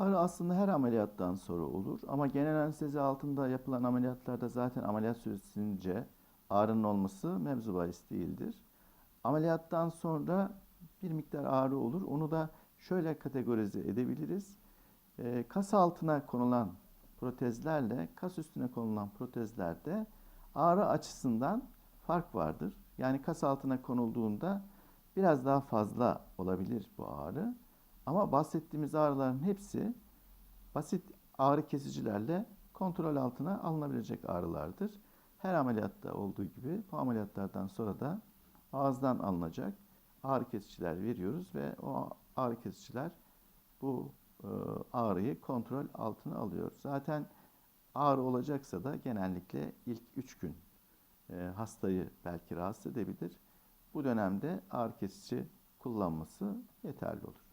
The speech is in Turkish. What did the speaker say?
Ağrı aslında her ameliyattan sonra olur ama genel anestezi altında yapılan ameliyatlarda zaten ameliyat süresince ağrının olması mevzu bahis değildir. Ameliyattan sonra bir miktar ağrı olur. Onu da şöyle kategorize edebiliriz. Ee, kas altına konulan protezlerle kas üstüne konulan protezlerde ağrı açısından fark vardır. Yani kas altına konulduğunda biraz daha fazla olabilir bu ağrı. Ama bahsettiğimiz ağrıların hepsi basit ağrı kesicilerle kontrol altına alınabilecek ağrılardır. Her ameliyatta olduğu gibi bu ameliyatlardan sonra da ağızdan alınacak ağrı kesiciler veriyoruz ve o ağrı kesiciler bu e, ağrıyı kontrol altına alıyor. Zaten ağrı olacaksa da genellikle ilk 3 gün e, hastayı belki rahatsız edebilir. Bu dönemde ağrı kesici kullanması yeterli olur.